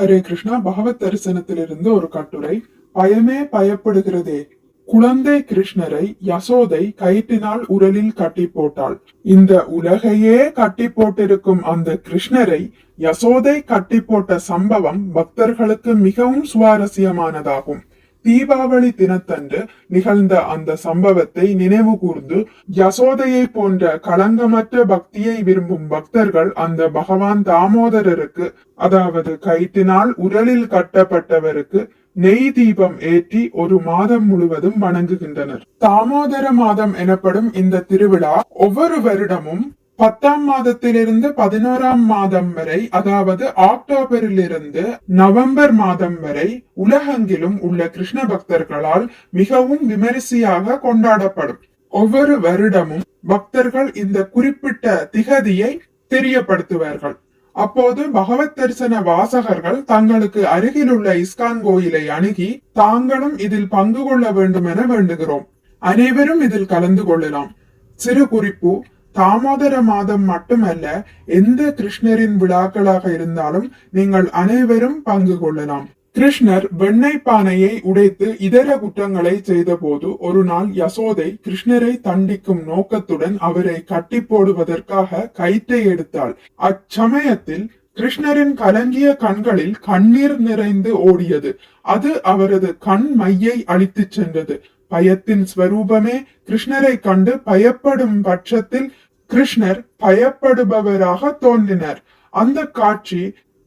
ஹரே கிருஷ்ணா பகவத் தரிசனத்திலிருந்து ஒரு கட்டுரை. பயமே பயப்படுகிறதே. குழந்தை கிருஷ்ணரை யசோதை கயிற்றினால் உரலில் கட்டி போட்டாள். இந்த உலகையே கட்டி போட்டிருக்கும் அந்த கிருஷ்ணரை யசோதை கட்டி போட்ட சம்பவம் பக்தர்களுக்கு மிகவும் சுவாரஸ்யமானதாகும். தீபாவளி தினத்தன்று நிகழ்ந்த அந்த சம்பவத்தை நினைவு கூர்ந்து யசோதையை போன்ற களங்கமற்ற பக்தியை விரும்பும் பக்தர்கள் அந்த பகவான் தாமோதரருக்கு அதாவது கயிற்றினால் உரலில் கட்டப்பட்டவருக்கு நெய் தீபம் ஏற்றி ஒரு மாதம் முழுவதும் வணங்குகின்றனர். தாமோதர மாதம் எனப்படும் இந்த திருவிழா ஒவ்வொரு வருடமும் பத்தாம் மாதத்திலிருந்து பதினோராம் மாதம் வரை அதாவது அக்டோபரிலிருந்து நவம்பர் மாதம் வரை உலகெங்கிலும் உள்ள கிருஷ்ண பக்தர்களால் மிகவும் விமரிசையாக கொண்டாடப்படும். ஒவ்வொரு வருடமும் பக்தர்கள் இந்த குறிப்பிட்ட திகதியை தெரியப்படுத்துவார்கள். அப்போது பகவத் தரிசன வாசகர்கள் தங்களுக்கு அருகில் உள்ள இஸ்கான் கோயிலை அணுகி தாங்களும் இதில் பங்கு கொள்ள வேண்டும் என வேண்டுகிறோம். அனைவரும் இதில் கலந்து கொள்ளலாம். சிறு குறிப்பு தாமோதர மாதம் மட்டுமல்ல எந்த கிருஷ்ணரின் விழாக்களாக இருந்தாலும் நீங்கள் அனைவரும் பங்கு கொள்ளலாம். கிருஷ்ணர் வெண்ணெய் பானையை உடைத்து இதர குற்றங்களை செய்தபோது ஒரு நாள் யசோதை கிருஷ்ணரை தண்டிக்கும் நோக்கத்துடன் அவரை கட்டி போடுவதற்காக கயிற்றை எடுத்தாள். அச்சமயத்தில் கிருஷ்ணரின் கலங்கிய கண்களில் கண்ணீர் நிறைந்து ஓடியது. அது அவரது கண் மையை அழித்துச் சென்றது. பயத்தின் ஸ்வரூபமே கிருஷ்ணரை கண்டு பயப்படும் பட்சத்தில் கிருஷ்ணர் பயப்படுபவராக தோன்றினர். அந்த காட்சி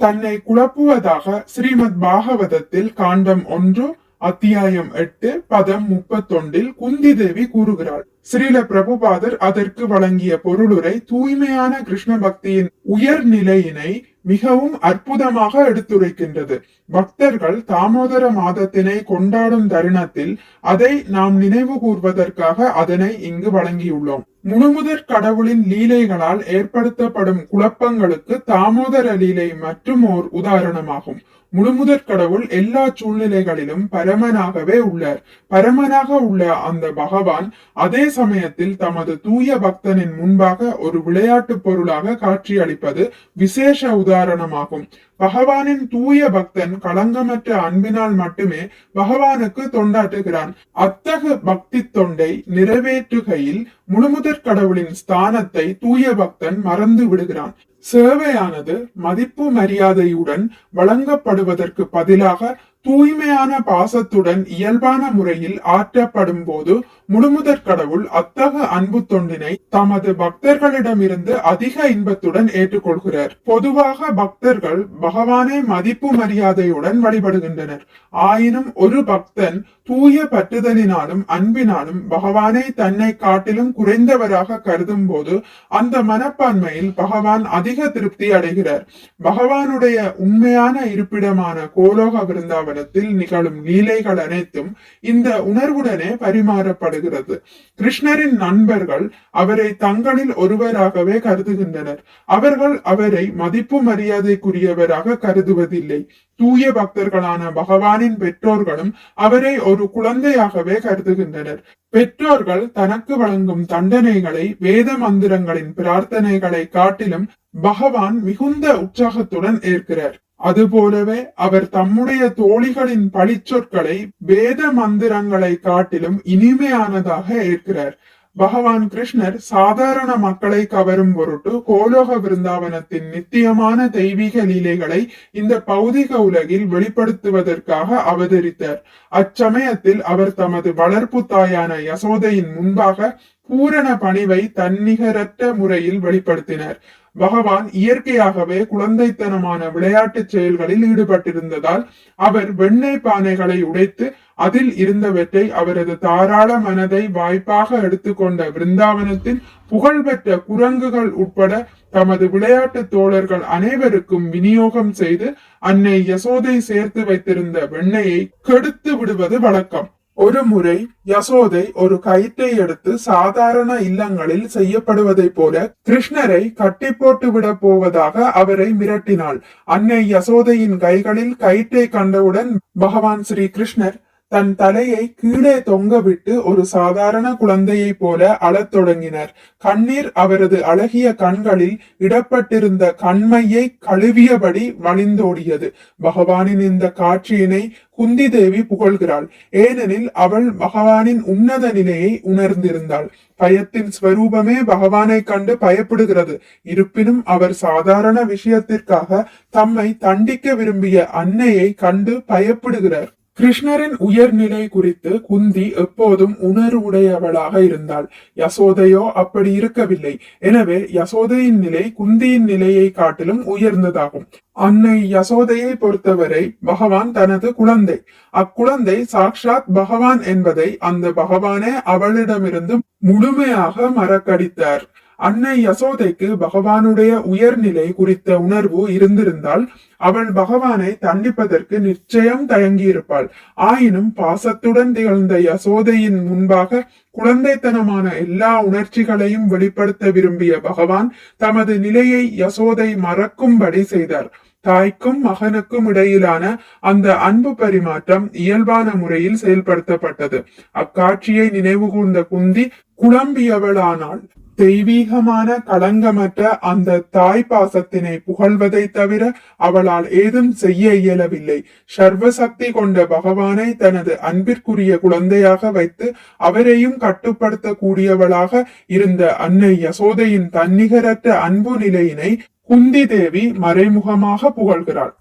தன்னை குழப்புவதாக ஸ்ரீமத் பாகவதத்தில் காண்டம் ஒன்று அத்தியாயம் எட்டு பதம் முப்பத்தொண்டில் குந்தி தேவி கூறுகிறாள். ஸ்ரீல பிரபுபாதர் அதற்கு வழங்கிய பொருளுரை தூய்மையான கிருஷ்ண பக்தியின் உயர்நிலையினை மிகவும் அற்புதமாக எடுத்துரைக்கின்றது. பக்தர்கள் தாமோதர மாதத்தினை கொண்டாடும் தருணத்தில் அதை நாம் நினைவு கூர்வதற்காக அதனை இங்கு வழங்கியுள்ளோம். முழுமுதற் கடவுளின் லீலைகளால் ஏற்படுத்தப்படும் குழப்பங்களுக்கு தாமோதர லீலை மற்றும் ஓர் உதாரணமாகும். முழுமுதற் கடவுள் எல்லா சூழ்நிலைகளிலும் பரமனாகவே உள்ளார். பரமனாக உள்ள அந்த பகவான் அதே சமயத்தில் தமது தூய பக்தனின் முன்பாக ஒரு விளையாட்டு பொருளாக காட்சியளிப்பது விசேஷ உதாரணமாகும். பகவானின் தூய பக்தன் களங்கமற்ற அன்பினால் மட்டுமே பகவானுக்கு தொண்டாற்றுகிறான். அத்தகு பக்தி தொண்டை நிறைவேற்றுகையில் முழுமுதற் கடவுளின் ஸ்தானத்தை தூய பக்தன் மறந்து விடுகிறான். சேவையானது மதிப்பு மரியாதையுடன் வழங்கப்படுவதற்கு பதிலாக தூய்மையான பாசத்துடன் இயல்பான முறையில் ஆற்றப்படும் போது முழுமுதற் கடவுள் அத்தக அன்பு தொண்டினை தமது பக்தர்களிடமிருந்து அதிக இன்பத்துடன் ஏற்றுக்கொள்கிறார். பொதுவாக பக்தர்கள் பகவானை மதிப்பு மரியாதையுடன் வழிபடுகின்றனர். ஆயினும் ஒரு பக்தன் தூய பற்றுதலினாலும் அன்பினாலும் பகவானை தன்னை காட்டிலும் குறைந்தவராக கருதும் போது அந்த மனப்பான்மையில் பகவான் அதிக திருப்தி அடைகிறார். பகவானுடைய உண்மையான இருப்பிடமான கோலோக விருந்தாவனத்தில் நிகழும் லீலைகள் அனைத்தும் இந்த உணர்வுடனே பரிமாறப்படும் பரிமாறப்படுகிறது கிருஷ்ணரின் நண்பர்கள் அவரை தங்களில் ஒருவராகவே கருதுகின்றனர். அவர்கள் அவரை மதிப்பு மரியாதைக்குரியவராக கருதுவதில்லை. தூய பக்தர்களான பகவானின் பெற்றோர்களும் அவரை ஒரு குழந்தையாகவே கருதுகின்றனர். பெற்றோர்கள் தனக்கு வழங்கும் தண்டனைகளை வேத மந்திரங்களின் பிரார்த்தனைகளை காட்டிலும் பகவான் மிகுந்த உற்சாகத்துடன் ஏற்கிறார். அதுபோலவே அவர் தம்முடைய தோழிகளின் பழிச்சொற்களை வேத மந்திரங்களை காட்டிலும் இனிமையானதாக ஏற்கிறார். பகவான் கிருஷ்ணர் சாதாரண மக்களை கவரும் பொருட்டு கோலோக பிருந்தாவனத்தின் நித்தியமான தெய்வீக லீலைகளை இந்த பௌதிக உலகில் வெளிப்படுத்துவதற்காக அவதரித்தார். அச்சமயத்தில் அவர் தமது வளர்ப்பு தாயான யசோதையின் முன்பாக பூரண பணிவை தன்னிகரற்ற முறையில் வெளிப்படுத்தினர். பகவான் இயற்கையாகவே குழந்தைத்தனமான விளையாட்டு செயல்களில் ஈடுபட்டிருந்ததால் அவர் வெண்ணெய் பானைகளை உடைத்து அதில் இருந்தவற்றை அவரது தாராள மனதை வாய்ப்பாக எடுத்துக்கொண்ட பிருந்தாவனத்தின் புகழ்பெற்ற குரங்குகள் உட்பட தமது விளையாட்டு தோழர்கள் அனைவருக்கும் விநியோகம் செய்து அன்னை யசோதை சேர்த்து வைத்திருந்த வெண்ணெயை கெடுத்து விடுவது வழக்கம். ஒரு முறை யசோதை ஒரு கயிற்றை எடுத்து சாதாரண இல்லங்களில் செய்யப்படுவதைப் போல கிருஷ்ணரை கட்டி போட்டு விட போவதாக அவரை மிரட்டினாள். அன்னை யசோதையின் கைகளில் கயிற்றை கண்டவுடன் பகவான் ஸ்ரீ கிருஷ்ணர் தன் தலையை கீழே தொங்கவிட்டு ஒரு சாதாரண குழந்தையைப் போல அழத் தொடங்கினர். கண்ணீர் அவரது அழகிய கண்களில் இடப்பட்டிருந்த கண்மையை கழுவியபடி வழிந்தோடியது பகவானின் இந்த காட்சியினை குந்தி தேவி புகழ்கிறாள். ஏனெனில் அவள் பகவானின் உன்னத நிலையை உணர்ந்திருந்தாள். பயத்தின் ஸ்வரூபமே பகவானை கண்டு பயப்படுகிறது. இருப்பினும் அவர் சாதாரண விஷயத்திற்காக தம்மை தண்டிக்க விரும்பிய அன்னையை கண்டு பயப்படுகிறார். கிருஷ்ணரின் உயர்நிலை குறித்து குந்தி எப்போதும் உணர்வுடையவளாக இருந்தாள். யசோதையோ அப்படி இருக்கவில்லை. எனவே யசோதையின் நிலை குந்தியின் நிலையை காட்டிலும் உயர்ந்ததாகும். அன்னை யசோதையை பொறுத்தவரை பகவான் தனது குழந்தை. அக்குழந்தை சாக்ஷாத் பகவான் என்பதை அந்த பகவானே அவளிடமிருந்து முழுமையாக மறக்கடித்தார். அன்னை யசோதைக்கு பகவானுடைய உயர்நிலை குறித்த உணர்வு இருந்திருந்தால் அவள் பகவானை தண்டிப்பதற்கு நிச்சயம் தயங்கியிருப்பாள். ஆயினும் பாசத்துடன் திகழ்ந்த யசோதையின் முன்பாக குழந்தைத்தனமான எல்லா உணர்ச்சிகளையும் வெளிப்படுத்த விரும்பிய பகவான் தமது நிலையை யசோதை மறக்கும்படி செய்தார். தாய்க்கும் மகனுக்கும் இடையிலான அந்த அன்பு பரிமாற்றம் இயல்பான முறையில் செயல்படுத்தப்பட்டது. அக்காட்சியை நினைவுகூர்ந்த குந்தி குழம்பியவளானாள். தெய்வீகமான களங்கமற்ற அந்த தாய் பாசத்தினை புகழ்வதை தவிர அவளால் ஏதும் செய்ய இயலவில்லை. சர்வசக்தி கொண்ட பகவானை தனது அன்பிற்குரிய குழந்தையாக வைத்து அவரையும் கட்டுப்படுத்தக்கூடியவளாக இருந்த அன்னை யசோதையின் தன்னிகரற்ற அன்பு நிலையினை குந்தி தேவி மறைமுகமாக புகழ்கிறாள்.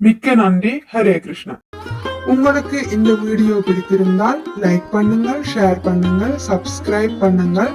மிக்க நன்றி. ஹரே கிருஷ்ணா. உங்களுக்கு இந்த வீடியோ பிடித்திருந்தால் லைக் பண்ணுங்கள் ஷேர் பண்ணுங்கள் சப்ஸ்கிரைப் பண்ணுங்கள்.